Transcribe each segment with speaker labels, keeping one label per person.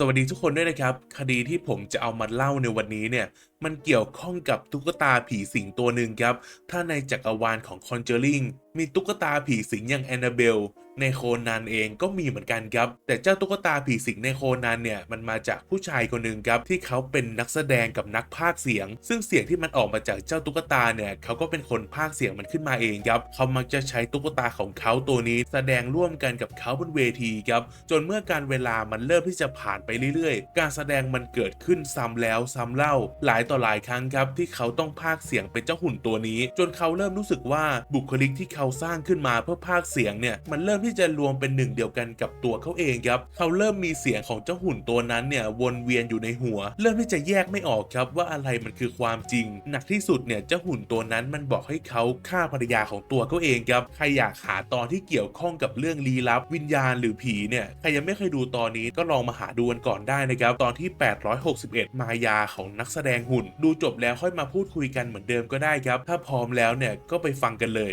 Speaker 1: สวัสดีทุกคนด้วยนะครับ คดีที่ผมจะเอามาเล่าในวันนี้เนี่ย มันเกี่ยวข้องกับตุ๊กตาผีสิงตัวหนึ่งครับ ถ้าในจักรวาลของ Conjuring มีตุ๊กตาผีสิงอย่างแอนนาเบลในโคนันเองก็มีเหมือนกันครับ แต่เจ้าตุ๊กตาผีสิงในโคนันเนี่ยมันมาจากผู้ชายคนหนึ่งครับที่เขาเป็นนักแสดงกับนักพากเสียง ซึ่งเสียงที่มันออกมาจากเจ้าตุ๊กตาเนี่ยเขาก็เป็นคนพากเสียงมันขึ้นมาเองครับเขามักจะใช้ตุ๊กตาของเขาตัวนี้ แสดงร่วมกันกับเขาบนเวทีครับจนเมื่อการเวลามันเริ่มที่จะผ่านไปเรื่อยๆ การแสดงมันเกิดขึ้นซ้ำแล้วซ้ำเล่า หลายต่อหลายครั้งครับที่เขาต้องพากเสียงเป็นเจ้าหุ่นตัวนี้ จนเขาเริ่มรู้สึกว่าบุคลิกที่เขาสร้างขึ้นมาเพื่อพากย์เสียงเนี่ยมันเริ่มที่จะรวมเป็นหนึ่งเดียวกันกับตัวเขาเองครับเขาเริ่มมีเสียงของเจ้าหุ่นตัวนั้นเนี่ยวนเวียนอยู่ในหัว เริ่มที่จะแยกไม่ออกครับว่าอะไรมันคือความจริง หนักที่สุดเนี่ยเจ้าหุ่นตัวนั้นมันบอกให้เขาฆ่าภรรยาของตัวเขาเองครับใครอยากหาตอนที่เกี่ยวข้องกับเรื่องลี้ลับ วิญญาณหรือผีเนี่ยใครยังไม่เคยดูตอนนี้ก็ลองมาหาดูกันก่อนได้นะครับตอนที่ 861 มายาของนักแสดงหุ่น ดูจบแล้วค่อยมาพูดคุยกันเหมือนเดิมก็ได้ครับ ถ้าพร้อมแล้วเนี่ยก็ไปฟังกันเลย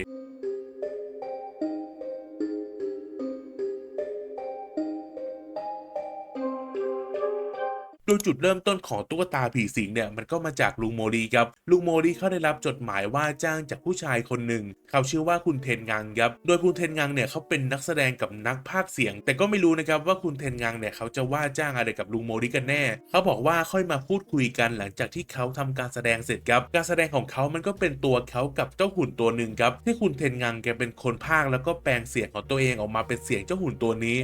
Speaker 1: จุดเริ่มต้นของตุ๊กตาผีสิงเนี่ยมันก็มาจากลุงโมรีครับลุงโมรีเขาได้รับจดหมายว่าจ้างจากผู้ชายคนหนึ่งเขาชื่อว่าคุณเทนงังครับโดยคุณเทนงังเนี่ยเขาเป็นนักแสดงกับนักพากเสียง แต่ก็ไม่รู้นะครับว่าคุณเทนงังเนี่ยเขาจะว่าจ้างอะไรกับลุงโมรีกันแน่ เขาบอกว่าค่อยมาพูดคุยกันหลังจากที่เขาทำการแสดงเสร็จครับ การแสดงของเขามันก็เป็นตัวเขากับเจ้าหุ่นตัวหนึ่งครับที่คุณเทนงังแกเป็นคนพากแล้วก็แปลงเสียงของตัวเองออกมาเป็นเสียงเจ้าหุ่นตัวนี้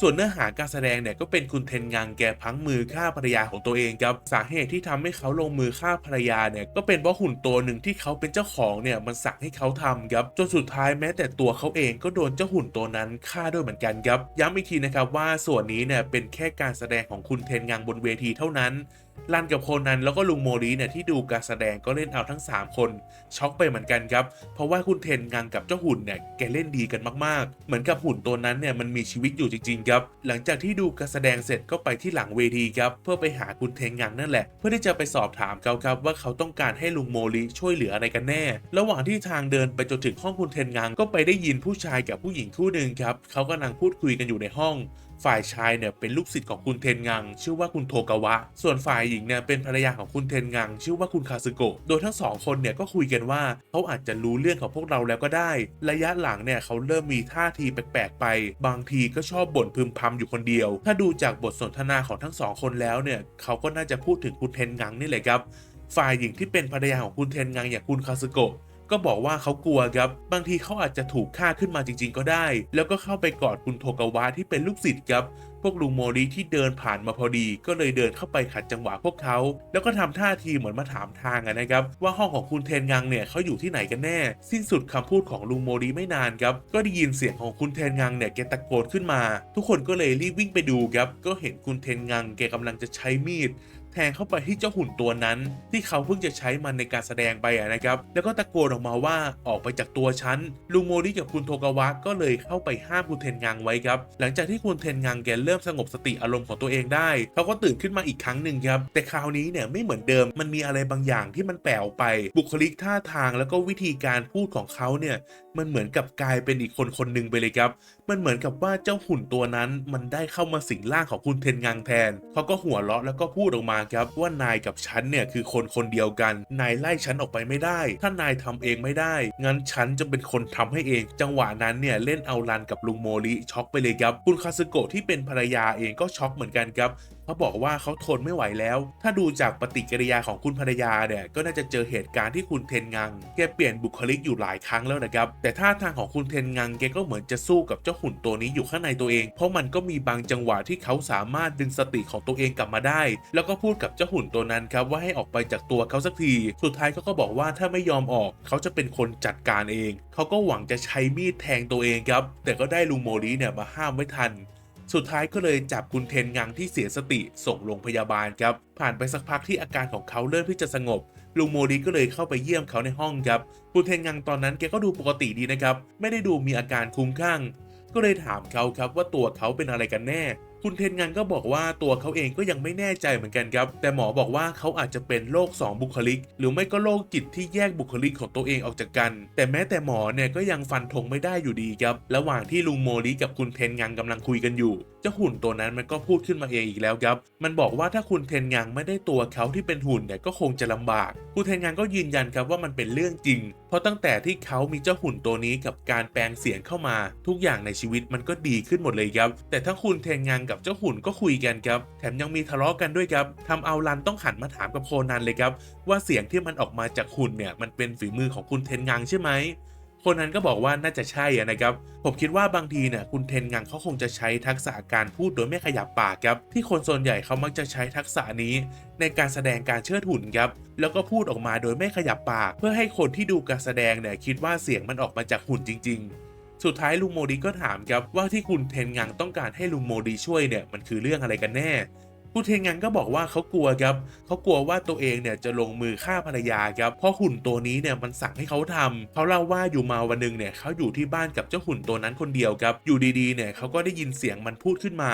Speaker 1: ส่วนเนื้อหาการแสดงเนี่ยก็เป็นคุณเทนงังแกพังมือฆ่าภรรยาของตัวเองครับสาเหตุที่ทำให้เขาลงมือฆ่าภรรยาเนี่ยก็เป็นเพราะหุ่นตัวหนึ่งที่เขาเป็นเจ้าของเนี่ยมันสั่งให้เขาทำครับจนสุดท้ายแม้แต่ตัวเขาเองก็โดนเจ้าหุ่นตัวนั้นฆ่าด้วยเหมือนกันครับย้ำอีกทีนะครับว่าส่วนนี้เนี่ยเป็นแค่การแสดงของคุณเทนงังบนเวทีเท่านั้น ลันกับโคนันแล้วก็ลุงโมรีเนี่ยที่ดูการแสดงก็เล่นเอาทั้ง 3 คนช็อกไปเหมือนกันครับ เพราะว่าคุณเทนงังกับเจ้าหุ่นเนี่ยแกเล่นดีกันมากๆ เหมือนกับหุ่นตัวนั้นเนี่ยมันมีชีวิตอยู่จริงๆครับ หลังจากที่ดูการแสดงเสร็จก็ไปที่หลังเวทีครับเพื่อไปหาคุณเทนงังนั่นแหละ เพื่อที่จะไปสอบถามเขาครับว่าเขาต้องการให้ลุงโมรีช่วยเหลืออะไรกันแน่ ระหว่างที่ทางเดินไปจนถึงห้องคุณเทนงังก็ไปได้ยินผู้ชายกับผู้หญิงคู่หนึ่งครับเขากำลังพูดคุยกันอยู่ในห้อง ฝ่ายชายเนี่ยเป็นลูกศิษย์ของคุณเทนงัง ชื่อว่าคุณโทกาวะ ส่วนฝ่ายหญิงเนี่ยเป็นภรรยาของคุณเทนงัง ชื่อว่าคุณคาซึโกะ โดยทั้งสองคนเนี่ยก็คุยกันว่าเขาอาจจะรู้เรื่องของพวกเราแล้วก็ได้ ระยะหลังเนี่ยเขาเริ่มมีท่าทีแปลกๆไป บางทีก็ชอบบ่นพึมพำอยู่คนเดียว ถ้าดูจากบทสนทนาของทั้งสองคนแล้วเนี่ยเขาก็น่าจะพูดถึงคุณเทนงังนี่แหละครับ ฝ่ายหญิงที่เป็นภรรยาของคุณเทนงังอย่างคุณคาซึโกะ ก็บอกว่าเขากลัวครับ บางทีเขาอาจจะถูกฆ่าขึ้นมาจริง ๆ ก็ได้ แล้วก็เข้าไปกอดคุณโทกาวะที่เป็นลูกศิษย์ครับพวกลุงโมริที่เดินผ่านมาพอดี ก็เลยเดินเข้าไปขัดจังหวะพวกเขา แล้วก็ทำท่าทีเหมือนมาถามทางนะครับ ว่าห้องของคุณเทนงังเนี่ยเขาอยู่ที่ไหนกันแน่ สิ้นสุดคำพูดของลุงโมริไม่นานครับ ก็ได้ยินเสียงของคุณเทนงังเนี่ยแกตะโกนขึ้นมา ทุกคนก็เลยรีบวิ่งไปดูครับ ก็เห็นคุณเทนงังแกกำลังจะใช้มีด แทงเข้าไปที่เจ้าหุ่นตัวนั้น ที่เขาเพิ่งจะใช้มันในการแสดงไปะนะครับ แล้วก็ตะโกนออกมาว่าออกไปจากตัวฉันลุงโมริกับคุณโทกาวะก็เลยเข้าไปห้ามคุณเทนงังไว้ครับ หลังจากที่คุณเทนงังแกเริ่มสงบสติอารมณ์ของตัวเองได้ เขาก็ตื่นขึ้นมาอีกครั้งหนึ่งครับ แต่คราวนี้เนี่ยไม่เหมือนเดิม มันมีอะไรบางอย่างที่มันแปลกไป บุคลิกท่าทางแล้วก็วิธีการพูดของเขาเนี่ย มันเหมือนกับกลายเป็นอีกคนคนหนึ่งไปเลยครับ มันเหมือนกับว่าเจ้าหุ่นตัวนั้น มันได้เข้ามาสิงร่างของคุณเทนงังแทน เขาก็หัวเราะแล้วก็พูดออกมาครับว่านายกับฉันเนี่ยคือคนคนเดียวกัน นายไล่ฉันออกไปไม่ได้ ถ้านายทำเองไม่ได้ งั้นฉันจะเป็นคนทำให้เอง จังหวะนั้นเนี่ยเล่นเอาลันกับลุงโมริช็อกไปเลยครับ คุณคาสึโกะที่เป็นภรรยาเองก็ช็อกเหมือนกันครับเขาบอกว่าเขาทนไม่ไหวแล้ว ถ้าดูจากปฏิกิริยาของคุณภรรยาเนี่ยก็น่าจะเจอเหตุการณ์ที่คุณเทนงัง แกเปลี่ยนบุคลิกอยู่หลายครั้งแล้วนะครับ แต่ท่าทางของคุณเทนงังแกก็เหมือนจะสู้กับเจ้าหุ่นตัวนี้อยู่ข้างในตัวเอง เพราะมันก็มีบางจังหวะที่เขาสามารถดึงสติของตัวเองกลับมาได้ แล้วก็พูดกับเจ้าหุ่นตัวนั้นครับว่าให้ออกไปจากตัวเขาสักที สุดท้ายเขาก็บอกว่าถ้าไม่ยอมออก เขาจะเป็นคนจัดการเอง เขาก็หวังจะใช้มีดแทงตัวเองครับ แต่ก็ได้ลุงโมริเนี่ยมาห้ามไว้ทัน สุดท้ายก็เลยจับคุณเทนงังที่เสียสติส่งโรงพยาบาลครับ ผ่านไปสักพักที่อาการของเขาเริ่มที่จะสงบ ลุงโมดีก็เลยเข้าไปเยี่ยมเขาในห้องครับ คุณเทนงังตอนนั้นแกก็ดูปกติดีนะครับ ไม่ได้ดูมีอาการคลุ้มคลั่ง ก็เลยถามเขาครับว่าตัวเขาเป็นอะไรกันแน่ คุณเทนงันก็บอกว่าตัวเขาเองก็ยังไม่แน่ใจเหมือนกันครับ แต่หมอบอกว่าเขาอาจจะเป็นโรคสองบุคลิก หรือไม่ก็โรคจิตที่แยกบุคลิกของตัวเองออกจากกัน แต่แม้แต่หมอเนี่ยก็ยังฟันธงไม่ได้อยู่ดีครับ ระหว่างที่ลุงโมริกับคุณเทนงังกำลังคุยกันอยู่ เจ้าหุ่นตัวนั้นมันก็พูดขึ้นมาเองอีกแล้วครับ มันบอกว่าถ้าคุณเทนงังไม่ได้ตัวเขาที่เป็นหุ่นเนี่ยก็คงจะลำบาก คุณเทนงังก็ยืนยันครับว่ามันเป็นเรื่องจริง ราะตั้งแต่ที่เขามีเจ้าหุ่นตัวนี้กับการแปลงเสียงเข้ามา ทุกอย่างในชีวิตมันก็ดีขึ้นหมดเลยครับ แต่ทั้งคุณเทนงังกับเจ้าหุ่นก็คุยกันครับ แถมยังมีทะเลาะกันด้วยครับทำเอารันต้องหันมาถามกับโคนันเลยครับ ว่าเสียงที่มันออกมาจากหุ่นเนี่ยมันเป็นฝีมือของคุณเทนงังใช่ไหม คนนั้นก็บอกว่าน่าจะใช่อะนะครับ ผมคิดว่าบางทีเนี่ยคุณเทนงังเขาคงจะใช้ทักษะการพูดโดยไม่ขยับปากครับ ที่คนส่วนใหญ่เขามักจะใช้ทักษะนี้ในการแสดงการเชิดหุ่นครับ แล้วก็พูดออกมาโดยไม่ขยับปาก เพื่อให้คนที่ดูการแสดงเนี่ยคิดว่าเสียงมันออกมาจากหุ่นจริง ๆ สุดท้ายลุงโมดีก็ถามครับว่าที่คุณเทนงังต้องการให้ลุงโมดีช่วยเนี่ยมันคือเรื่องอะไรกันแน่ คุณเทนงันก็บอกว่าเขากลัวครับเขากลัวว่าตัวเองเนี่ยจะลงมือฆ่าภรรยาครับเพราะหุ่นตัวนี้เนี่ยมันสั่งให้เขาทำเขาเล่าว่าอยู่มาวันหนึงเนี่ยเขาอยู่ที่บ้านกับเจ้าหุ่นตัวนั้นคนเดียวครับ อยู่ดีๆเนี่ยเขาก็ได้ยินเสียงมันพูดขึ้นมา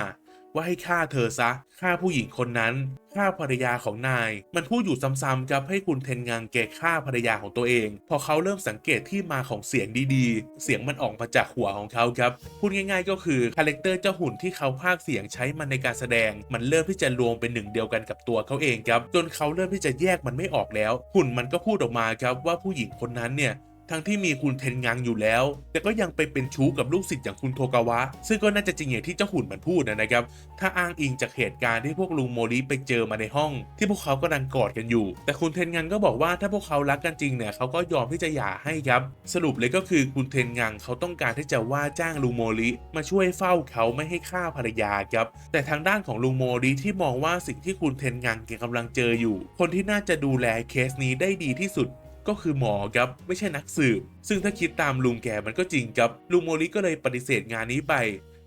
Speaker 1: ว่าให้ฆ่าเธอซะฆ่าผู้หญิงคนนั้นฆ่าภรรยาของนาย มันพูดอยู่ซ้ำๆครับให้คุณเทนงังแกฆ่าภรรยาของตัวเอง พอเขาเริ่มสังเกตที่มาของเสียงดีๆ เสียงมันออกมาจากหัวของเขาครับ พูดง่ายๆก็คือคาแรคเตอร์เจ้าหุ่นที่เขาพากเสียงใช้มันในการแสดง มันเริ่มที่จะรวมเป็นหนึ่งเดียวกันกับตัวเขาเองครับ จนเขาเริ่มที่จะแยกมันไม่ออกแล้ว หุ่นมันก็พูดออกมาครับว่าผู้หญิงคนนั้นเนี่ย ทั้งที่มีคุณเทนงังอยู่แล้ว แต่ก็ยังไปเป็นชู้กับลูกศิษย์อย่างคุณโทกาวะ ซึ่งก็น่าจะจริงอย่างที่เจ้าหุ่นมันพูดนะครับ ถ้าอ้างอิงจากเหตุการณ์ที่พวกลุงโมริไปเจอมาในห้อง ที่พวกเขากำลังกอดกันอยู่ แต่คุณเทนงังก็บอกว่าถ้าพวกเขารักกันจริงเนี่ยเขาก็ยอมที่จะหย่าให้ครับ สรุปเลยก็คือคุณเทนงังเขาต้องการที่จะว่าจ้างลุงโมริมาช่วยเฝ้าเขาไม่ให้ฆ่าภรรยาครับ แต่ทางด้านของลุงโมริที่มองว่าสิ่งที่คุณเทนงังกกำลังเจออยู่ คนที่น่าจะดูแลเคสนี้ได้ดีที่สุด ก็คือหมอครับไม่ใช่นักสืบ ซึ่งถ้าคิดตามลุงแกมันก็จริงครับ ลุงโมริก็เลยปฏิเสธงานนี้ไป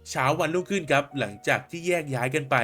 Speaker 1: เช้าวันรุ่งขึ้นครับ หลังจากที่แยกย้ายกันไป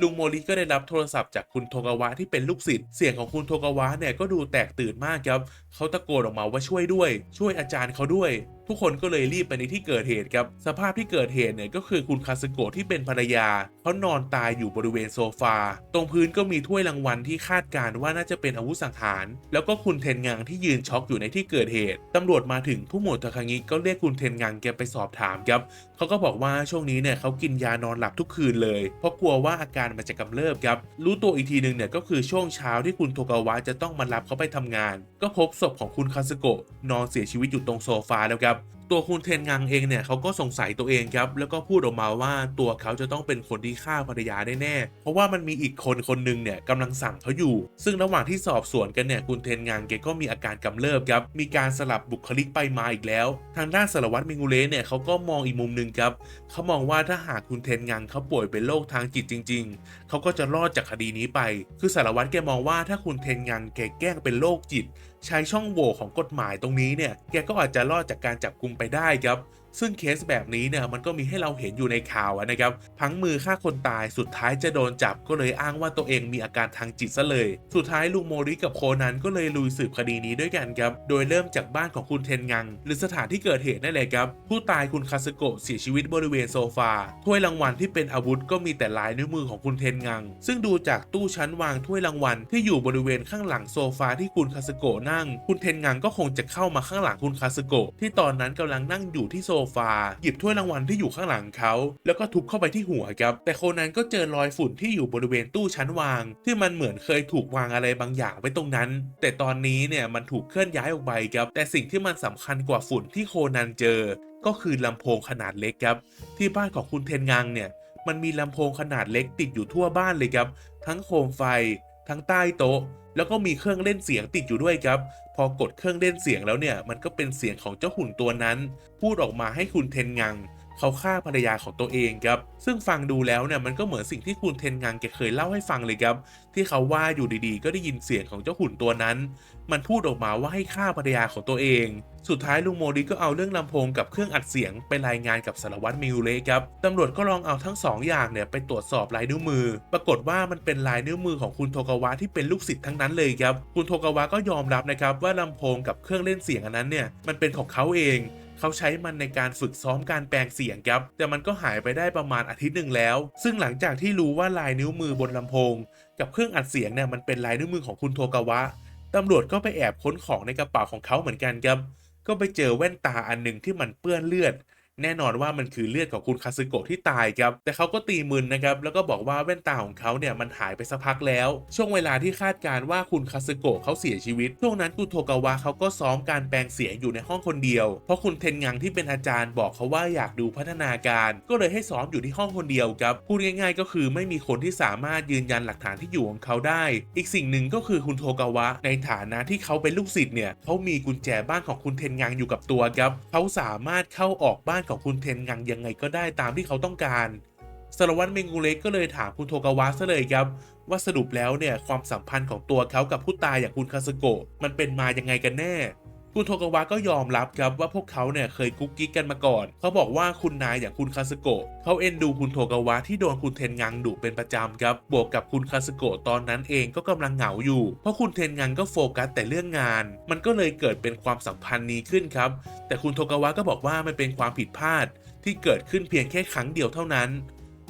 Speaker 1: ลุงโมริก็ได้รับโทรศัพท์จากคุณโทกาวะที่เป็นลูกศิษย์เสียงของคุณโทกาวะเนี่ยก็ดูแตกตื่นมากครับเขาตะโกนออกมาว่าช่วยด้วย ช่วยอาจารย์เขาด้วย ทุกคนก็เลยรีบไปในที่เกิดเหตุครับ สภาพที่เกิดเหตุเนี่ยก็คือคุณคาสโกะที่เป็นภรรยาเขานอนตายอยู่บริเวณโซฟา ตรงพื้นก็มีถ้วยรางวัลที่คาดการณ์ว่าน่าจะเป็นอาวุธสังหาร แล้วก็คุณเทนงังที่ยืนช็อกอยู่ในที่เกิดเหตุตำรวจมาถึงผู้หมวดทาคางิก็เรียกคุณเทนงังแกไปสอบถามครับเขาก็บอกว่าช่วงนี้เนี่ยเขากินยานอนหลับทุกคืนเลย เพราะกลัวว่าอาการมันจะกำเริบครับรู้ตัวอีกทีหนึ่งเนี่ยก็คือช่วงเช้าที่คุณโทกาวะจะต้องมารับเขาไปทำงาน ก็พบศพของคุณคาสโกะนอนเสียชีวิตอยู่ตรงโซฟาแล้วครับ ตัวคุณเทนงังเองเนี่ยเขาก็สงสัยตัวเองครับแล้วก็พูดออกมาว่าตัวเขาจะต้องเป็นคนที่ฆ่าภรรยาแน่ๆเพราะว่ามันมีอีกคนคนหนึ่งเนี่ยกำลังสั่งเขาอยู่ ซึ่งระหว่างที่สอบสวนกันเนี่ยคุณเทนงังแกก็มีอาการกำเริบครับมีการสลับบุคลิกไปมาอีกแล้ว ทางด้านสารวัตรมิงูเลเนี่ยเขาก็มองอีกมุมหนึ่งครับเขามองว่าถ้าหากคุณเทนงังเขาป่วยเป็นโรคทางจิตจริง ๆเขาก็จะรอดจากคดีนี้ไป คือสารวัตรแกมองว่าถ้าคุณเทนงังแกแกล้งเป็นโรคจิตใช้ช่องโหว่ของกฎหมายตรงนี้เนี่ยแกก็อาจจะรอดจากการจับกุมไปได้ครับ ซึ่งเคสแบบนี้เนี่ยมันก็มีให้เราเห็นอยู่ในข่าวนะครับพังมือฆ่าคนตายสุดท้ายจะโดนจับก็เลยอ้างว่าตัวเองมีอาการทางจิตซะเลย สุดท้ายลุงโมริกับโคนันก็เลยลุยสืบคดีนี้ด้วยกันครับโดยเริ่มจากบ้านของคุณเทนงัง หรือสถานที่เกิดเหตุนั่นแหละครับ ผู้ตายคุณคาสโกะเสียชีวิตบริเวณโซฟาถ้วยรางวัลที่เป็นอาวุธก็มีแต่ลายนิ้วมือของคุณเทนงัง ซึ่งดูจากตู้ชั้นวางถ้วยรางวัลที่อยู่บริเวณข้างหลังโซฟาที่คุณคาสโกะนั่ง คุณเทนงังก็คงจะเข้ามาข้างหลังคุณคาสโกะที่ตอนนั้นกำลังนั่งอยู่ที่โซฟา หยิบถ้วยรางวัลที่อยู่ข้างหลังเขา แล้วก็ทุบเข้าไปที่หัวครับ แต่โคนันก็เจอรอยฝุ่นที่อยู่บริเวณตู้ชั้นวาง ที่มันเหมือนเคยถูกวางอะไรบางอย่างไว้ตรงนั้น แต่ตอนนี้เนี่ยมันถูกเคลื่อนย้ายออกไปครับ แต่สิ่งที่มันสำคัญกว่าฝุ่นที่โคนันเจอ ก็คือลำโพงขนาดเล็กครับ ที่บ้านของคุณเทนงังเนี่ย มันมีลำโพงขนาดเล็กติดอยู่ทั่วบ้านเลยครับ ทั้งโคมไฟ ทั้งใต้โต๊ะ แล้วก็มีเครื่องเล่นเสียงติดอยู่ด้วยครับ พอกดเครื่องเล่นเสียงแล้วเนี่ย มันก็เป็นเสียงของเจ้าหุ่นตัวนั้น พูดออกมาให้คุณเทนงัง เขาฆ่าภรรยาของตัวเองครับซึ่งฟังดูแล้วเนี่ยมันก็เหมือนสิ่งที่คุณเทนงังแกเคยเล่าให้ฟังเลยครับ ที่เขาว่าอยู่ดีๆ ก็ได้ยินเสียงของเจ้าหุ่นตัวนั้น มันพูดออกมาว่าให้ฆ่าภรรยาของตัวเอง สุดท้ายลุงโมริก็เอาเรื่องลำโพงกับเครื่องอัดเสียงไปรายงานกับสารวัตรมิวเละครับตำรวจก็ลองเอาทั้งสองอย่างเนี่ยไปตรวจสอบลายนิ้วมือ ปรากฏว่ามันเป็นลายนิ้วมือของคุณโทกาวะที่เป็นลูกศิษย์ทั้งนั้นเลยครับ คุณโทกาวะก็ยอมรับนะครับว่าลำโพงกับเครื่องเล่นเสียงอันนั้นเนี่ยมันเป็นของเขาเอง เขาใช้มันในการฝึกซ้อมการแปลงเสียงครับ แต่มันก็หายไปได้ประมาณอาทิตย์หนึ่งแล้ว ซึ่งหลังจากที่รู้ว่าลายนิ้วมือบนลำโพง กับเครื่องอัดเสียงเนี่ยมันเป็นลายนิ้วมือของคุณโทกาวะตำรวจก็ไปแอบค้นของในกระเป๋าของเขาเหมือนกันครับ ก็ไปเจอแว่นตาอันหนึ่งที่มันเปื้อนเลือด แน่นอนว่ามันคือเลือดของคุณคาซึโกะที่ตายครับ แต่เขาก็ตีมึนนะครับ แล้วก็บอกว่าแว่นตาของเขาเนี่ยมันหายไปสักพักแล้ว ช่วงเวลาที่คาดการว่าคุณคาซึโกะเขาเสียชีวิต ช่วงนั้นคุโทกาวะเขาก็ซ้อมการแปลงเสียงอยู่ในห้องคนเดียว เพราะคุณเทนงังที่เป็นอาจารย์บอกเขาว่าอยากดูพัฒนาการ ก็เลยให้ซ้อมอยู่ที่ห้องคนเดียวครับ พูดง่าย ๆ ก็คือไม่มีคนที่สามารถยืนยันหลักฐานที่อยู่ของเขาได้ อีกสิ่งหนึ่งก็คือคุณโทกาวะ ในฐานะที่เขาเป็นลูกศิษย์เนี่ยเขามีกุญแจบ้านของคุณเทนงังอยู่กับตัวครับเขาสามารถเข้าออกบ้านของคุณเทนงังยังไงก็ได้ตามที่เขาต้องการสารวัตรเมงูเล็กก็เลยถามคุณโทกาวะซะเลยครับ ว่าสรุปแล้วเนี่ยความสัมพันธ์ของตัวเขากับผู้ตายอย่างคุณคาสโกะมันเป็นมายังไงกันแน่ คุณโทกาวะก็ยอมรับครับว่าพวกเขาเนี่ยเคยกุ๊กกิ๊กกันมาก่อน เขาบอกว่าคุณนายอย่างคุณคาสโกะเขาเอ็นดูคุณโทกาวะที่โดนคุณเทนงังดุเป็นประจำครับ บวกกับคุณคาสโกะตอนนั้นเองก็กำลังเหงาอยู่ เพราะคุณเทนงังก็โฟกัสแต่เรื่องงาน มันก็เลยเกิดเป็นความสัมพันธ์นี้ขึ้นครับ แต่คุณโทกาวะก็บอกว่ามันเป็นความผิดพลาด ที่เกิดขึ้นเพียงแค่ครั้งเดียวเท่านั้น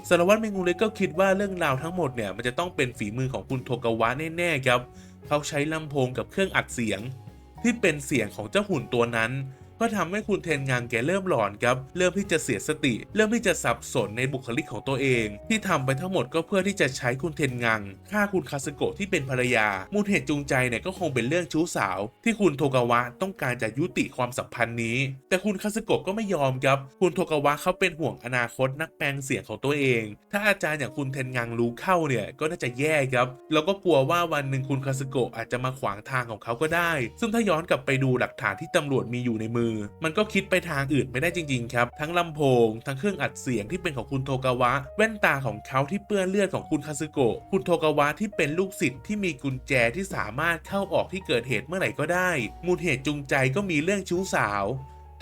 Speaker 1: สารวัตรเมงูเล็กก็คิดว่าเรื่องราวทั้งหมดเนี่ยมันจะต้องเป็นฝีมือของคุณโทกาวะแน่ๆครับ เขาใช้ลำโพงกับเครื่องอัดเสียง ที่เป็นเสียงของเจ้าหุ่นตัวนั้น ก็ทำให้คุณเทนงางแกเริ่มหลอนครับ เริ่มที่จะเสียสติ เริ่มที่จะสับสนในบุคลิกของตัวเอง ที่ทำไปทั้งหมดก็เพื่อที่จะใช้คุณเทนงังฆ่าคุณคาสโกะที่เป็นภรรยา มูลเหตุจูงใจเนี่ยก็คงเป็นเรื่องชู้สาว ที่คุณโทกาวะต้องการจะยุติความสัมพันธ์นี้ แต่คุณคาสโกะก็ไม่ยอมครับ คุณโทกาวะเขาเป็นห่วงอนาคตนักแปลงเสียงของตัวเอง ถ้าอาจารย์อย่างคุณเทนงังรู้เข้าเนี่ยก็น่าจะแย่ครับแล้วก็กลัวว่าวันหนึ่งคุณคาสโกะอาจจะมาขวางทางของเขาก็ได้ ซึ่งถ้าย้อนกลับไปดูหลักฐานที่ตำรวจมีอยู่ในมือมันก็คิดไปทางอื่นไม่ได้จริง ๆ ครับ ทั้งลำโพง ทั้งเครื่องอัดเสียงที่เป็นของคุณโทกาวะ แว่นตาของเขาที่เปื้อนเลือดของคุณคาซึโกะคุณโทกาวะที่เป็นลูกศิษย์ที่มีกุญแจที่สามารถเข้าออกที่เกิดเหตุเมื่อไหร่ก็ได้ มูลเหตุจูงใจก็มีเรื่องชู้สาว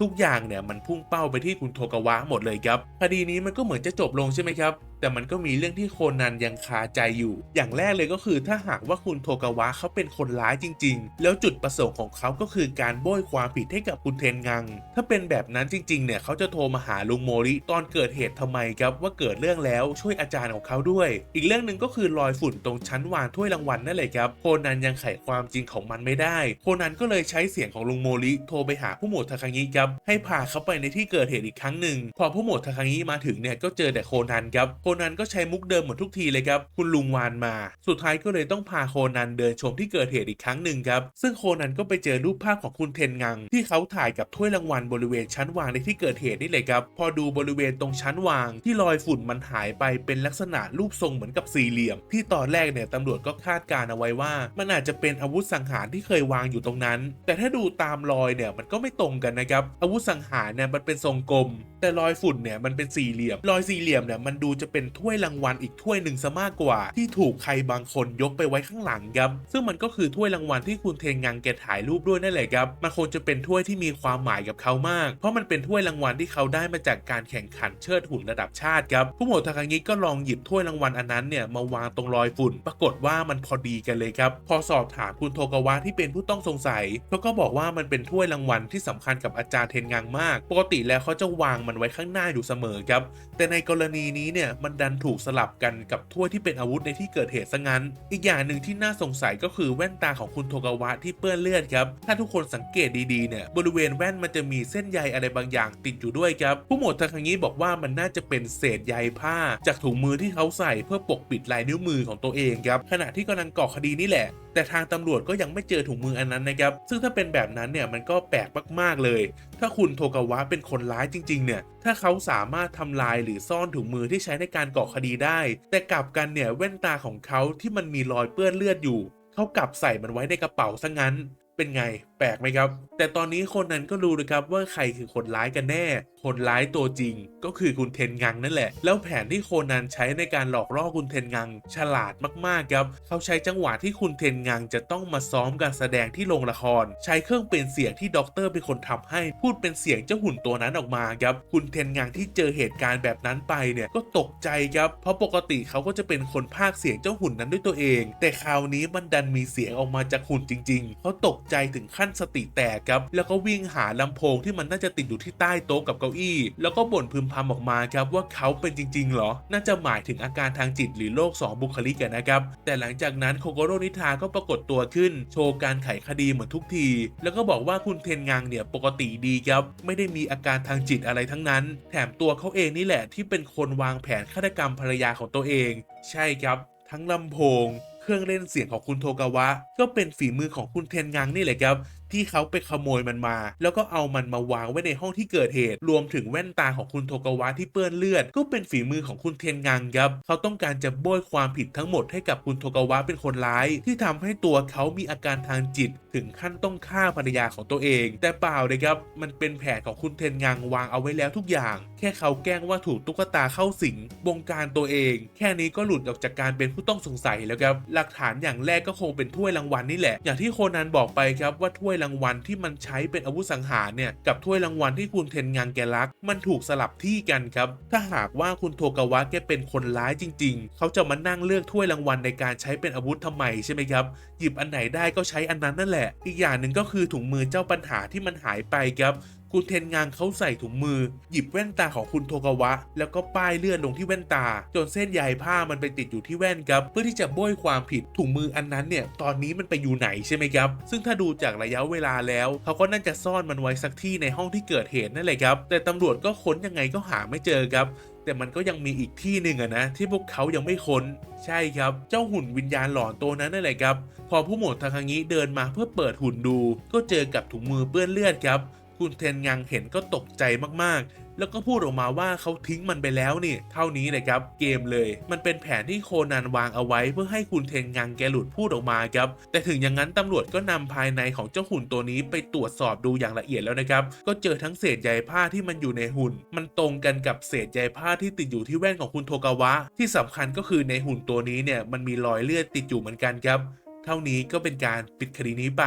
Speaker 1: ทุกอย่างเนี่ยมันพุ่งเป้าไปที่คุณโทกาวะหมดเลยครับ คดีนี้มันก็เหมือนจะจบลงใช่ไหมครับแต่มันก็มีเรื่องที่โคนันยังคาใจอยู่ อย่างแรกเลยก็คือถ้าหากว่าคุณโทกาวะเขาเป็นคนร้ายจริง ๆ แล้วจุดประสงค์ของเขาก็คือการโบยความผิดให้กับคุณเทนงัง ถ้าเป็นแบบนั้นจริง ๆ เนี่ยเขาจะโทรมาหาลุงโมริตอนเกิดเหตุทำไมครับว่าเกิดเรื่องแล้วช่วยอาจารย์ของเขาด้วย อีกเรื่องหนึ่งก็คือรอยฝุ่นตรงชั้นวางถ้วยรางวัลนั่นแหละครับ โคนันยังไขความจริงของมันไม่ได้ โคนันก็เลยใช้เสียงของลุงโมริโทรไปหาผู้หมวดทาคางิครับให้พาเขาไปในที่เกิดเหตุอีกครั้งหนึ่งพอผู้หมวดทาคางิมาถึงเนี่ยก็เจอแต่โคนันครับโคคนันก็ใช้มุกเดิมเหมือนทุกทีเลยครับ คุณลุงวานมา สุดท้ายก็เลยต้องพาโคนันเดินชมที่เกิดเหตุอีกครั้งหนึ่งครับ ซึ่งโคนันก็ไปเจอรูปภาพของคุณเทนงัง ที่เขาถ่ายกับถ้วยรางวัลบริเวณชั้นวางในที่เกิดเหตุนี่เลยครับ พอดูบริเวณตรงชั้นวาง ที่รอยฝุ่นมันหายไปเป็นลักษณะรูปทรงเหมือนกับสี่เหลี่ยม ที่ตอนแรกเนี่ยตำรวจก็คาดการณ์เอาไว้ว่า มันอาจจะเป็นอาวุธสังหารที่เคยวางอยู่ตรงนั้น แต่ถ้าดูตามรอยเนี่ยมันก็ไม่ตรงกันนะครับ อาวุธสังหารเนี่ยมันเป็นทรงกลม แต่รอยฝุ่นเนี่ยมันเป็นสี่เหลี่ยม รอยสี่เหลี่ยมเนี่ยมันดูจะเเป็นถ้วยรางวัลอีกถ้วยหนึ่งซะมากกว่า ที่ถูกใครบางคนยกไปไว้ข้างหลังครับซึ่งมันก็คือถ้วยรางวัลที่คุณเทนงังแกถ่ายรูปด้วยนั่นแหละครับมันคงจะเป็นถ้วยที่มีความหมายกับเขามาก เพราะมันเป็นถ้วยรางวัลที่เขาได้มาจากการแข่งขันเชิดหุ่นระดับชาติครับผู้หมวดทาคางิก็ลองหยิบถ้วยรางวัลอันนั้นเนี่ยมาวางตรงรอยฝุ่น ปรากฏว่ามันพอดีกันเลยครับพอสอบถามคุณโทกาวะที่เป็นผู้ต้องสงสัยเขาก็บอกว่ามันเป็นถ้วยรางวัลที่สำคัญกับอาจารย์เทนงังมาก ปกติแล้วเขาจะวางมันไว้ข้างหน้าอยู่เสมอครับแต่ในกรณีนี้เนี่ยมันดันถูกสลับกันกับถ้วยที่เป็นอาวุธในที่เกิดเหตุซะงั้น อีกอย่างหนึ่งที่น่าสงสัยก็คือแว่นตาของคุณโทกาวะที่เปื้อนเลือดครับถ้าทุกคนสังเกตดีๆเนี่ยบริเวณแว่นมันจะมีเส้นใยอะไรบางอย่างติดอยู่ด้วยครับผู้หมวดทาคังิบอกว่ามันน่าจะเป็นเศษใยผ้า จากถุงมือที่เขาใส่เพื่อปกปิดลายนิ้วมือของตัวเองครับขณะที่กำลังก่อคดีนี่แหละแต่ทางตำรวจก็ยังไม่เจอถุงมืออันนั้นนะครับ ซึ่งถ้าเป็นแบบนั้นเนี่ยมันก็แปลกมาก ๆ เลยถ้าคุณโทกาวะเป็นคนร้ายจริง ๆ เนี่ย ถ้าเขาสามารถทำลายหรือซ่อนถุงมือที่ใช้ในการก่อคดีได้ แต่กลับกันเนี่ยแว่นตาของเขาที่มันมีรอยเปื้อนเลือดอยู่ เขากลับใส่มันไว้ในกระเป๋าซะงั้น เป็นไงแปลกไหมครับ แต่ตอนนี้คนนั้นก็รู้นะครับว่าใครคือคนร้ายกันแน่ คนร้ายตัวจริง ก็คือคุณเทนงังนั่นแหละ แล้วแผนที่โคนันใช้ในการหลอกล่อคุณเทนงัง ฉลาดมากๆครับ เขาใช้จังหวะที่คุณเทนงังจะต้องมาซ้อมการแสดงที่โรงละคร ใช้เครื่องเป็นเสียงที่ด็อกเตอร์เป็นคนทำให้ พูดเป็นเสียงเจ้าหุ่นตัวนั้นออกมาครับ คุณเทนงังที่เจอเหตุการณ์แบบนั้นไปเนี่ยก็ตกใจครับ เพราะปกติเขาก็จะเป็นคนพากเสียงเจ้าหุ่นนั้นด้วยตัวเอง แต่คราวนี้มันดันมีเสียงออกมาจากหุ่นจริง ๆ เขาตกใจถึงขั้นนสติแตกครับ แล้วก็วิ่งหาลำโพงที่มันน่าจะติดอยู่ที่ใต้โต๊ะกับเก้าอี้ แล้วก็บ่นพึมพำออกมาครับว่าเขาเป็นจริงๆเหรอ น่าจะหมายถึงอาการทางจิตหรือโรคสองบุคลิกกันนะครับ แต่หลังจากนั้นโคโกโรนิทาก็ปรากฏตัวขึ้น โชว์การไขคดีเหมือนทุกที แล้วก็บอกว่าคุณเทนงังเนี่ยปกติดีครับ ไม่ได้มีอาการทางจิตอะไรทั้งนั้น แถมตัวเขาเองนี่แหละที่เป็นคนวางแผนฆาตกรรมภรรยาของตัวเอง ใช่ครับ ทั้งลำโพง เครื่องเล่นเสียงของคุณโทกาวะ ก็เป็นฝีมือของคุณเทนงังนี่แหละครับที่เขาไปขโมยมันมา แล้วก็เอามันมาวางไว้ในห้องที่เกิดเหตุ รวมถึงแว่นตาของคุณโทกาวะที่เปื้อนเลือด ก็เป็นฝีมือของคุณเทียนงังครับ เขาต้องการจะโบยความผิดทั้งหมดให้กับคุณโทกาวะเป็นคนร้าย ที่ทำให้ตัวเขามีอาการทางจิต ถึงขั้นต้องฆ่าภรรยาของตัวเอง แต่เปล่าเลยครับ มันเป็นแผนของคุณเทนงังวางเอาไว้แล้วทุกอย่าง แค่เขาแกล้งว่าถูกตุ๊กตาเข้าสิงบงการตัวเอง แค่นี้ก็หลุดออกจากการเป็นผู้ต้องสงสัยแล้วครับ หลักฐานอย่างแรกก็คงเป็นถ้วยรางวัลนี่แหละ อย่างที่โคนันบอกไปครับว่าถ้วยรางวัลที่มันใช้เป็นอาวุธสังหารเนี่ยกับถ้วยรางวัลที่คุณเทนงังแกรัก มันถูกสลับที่กันครับ ถ้าหากว่าคุณโทกาวะแกเป็นคนร้ายจริง ๆ เขาจะมานั่งเลือกถ้วยรางวัลในการใช้เป็นอาวุธทำไมใช่ไหมครับ หยิบอันไหนได้ก็ใช้อันนั้นนั่นแหละ อีกอย่างหนึ่งก็คือถุงมือเจ้าปัญหาที่มันหายไปครับ คุณเทนงางเขาใส่ถุงมือ หยิบแว่นตาของคุณโทกาวะ แล้วก็ป้ายเลือดลงที่แว่นตา จนเส้นใยผ้ามันไปติดอยู่ที่แว่นครับ เพื่อที่จะโบยความผิดถุงมืออันนั้นเนี่ยตอนนี้มันไปอยู่ไหนใช่ไหมครับ ซึ่งถ้าดูจากระยะเวลาแล้ว เขาก็น่าจะซ่อนมันไว้สักที่ในห้องที่เกิดเหตุนั่นแหละครับ แต่ตำรวจก็ค้นยังไงก็หาไม่เจอครับแต่มันก็ยังมีอีกที่หนึ่งอะนะ ที่พวกเขายังไม่ค้น ใช่ครับ เจ้าหุ่นวิญญาณหลอนตัวนั้นนั่นแหละครับ พอผู้หมวดทาคางิเดินมาเพื่อเปิดหุ่นดู ก็เจอกับถุงมือเปื้อนเลือดครับ คุณเทนงังเห็นก็ตกใจมากๆ แล้วก็พูดออกมาว่าเขาทิ้งมันไปแล้วนี่ เท่านี้เลยครับ เกมเลย มันเป็นแผนที่โคนันวางเอาไว้ เพื่อให้คุณเทนงังแกหลุดพูดออกมาครับ แต่ถึงอย่างนั้นตำรวจก็นำภายในของเจ้าหุ่นตัวนี้ไปตรวจสอบดูอย่างละเอียดแล้วนะครับ ก็เจอทั้งเศษใยผ้าที่มันอยู่ในหุ่น มันตรงกันกับเศษใยผ้าที่ติดอยู่ที่แว่นของคุณโทกาวะ ที่สำคัญก็คือในหุ่นตัวนี้เนี่ย มันมีรอยเลือดติดอยู่เหมือนกันครับเท่านี้ก็เป็นการปิดคดีนี้ไป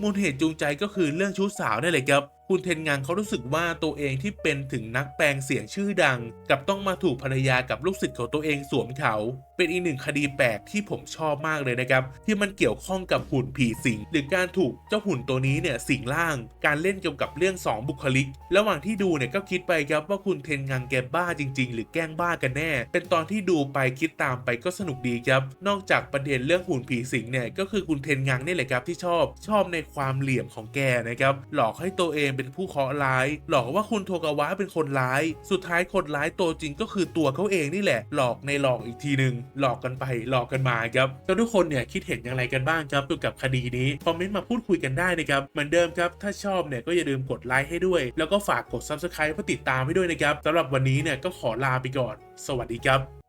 Speaker 1: มูลเหตุจูงใจก็คือเรื่องชู้สาวนั่นแหละครับคุณเทนงังเขารู้สึกว่าตัวเองที่เป็นถึงนักแปลงเสียงชื่อดัง กับต้องมาถูกภรรยากับลูกศิษย์ของตัวเองสวมเขา เป็นอีกหนึ่งคดีแปลกที่ผมชอบมากเลยนะครับ ที่มันเกี่ยวข้องกับหุ่นผีสิง หรือการถูกเจ้าหุ่นตัวนี้เนี่ยสิงร่าง การเล่นเกี่ยวกับเรื่องสองบุคลิก ระหว่างที่ดูเนี่ยก็คิดไปครับว่าคุณเทนงังแกบ้าจริง ๆ หรือแกล้งบ้ากันแน่ เป็นตอนที่ดูไปคิดตามไปก็สนุกดีครับ นอกจากประเด็นเรื่องหุ่นผีสิงเนี่ยก็คือคุณเทนงังนี่แหละครับที่ชอบ ชอบในความเหลี่ยมของแกนะครับหลอกให้ตัวเองเป็นผู้เคราะห์ร้าย หลอกว่าคุณโทกาวะเป็นคนร้าย สุดท้ายคนร้ายตัวจริงก็คือตัวเขาเองนี่แหละ หลอกในหลอกอีกทีหนึ่งหลอกกันไปหลอกกันมาครับแล้วทุกคนเนี่ยคิดเห็นอย่างไรกันบ้างครับเกี่ยวกับคดีนี้คอมเมนต์มาพูดคุยกันได้นะครับเหมือนเดิมครับถ้าชอบเนี่ยก็อย่าลืมกดไลค์ให้ด้วย แล้วก็ฝากกด subscribe เพื่อติดตามให้ด้วยนะครับสำหรับวันนี้เนี่ยก็ขอลาไปก่อน สวัสดีครับ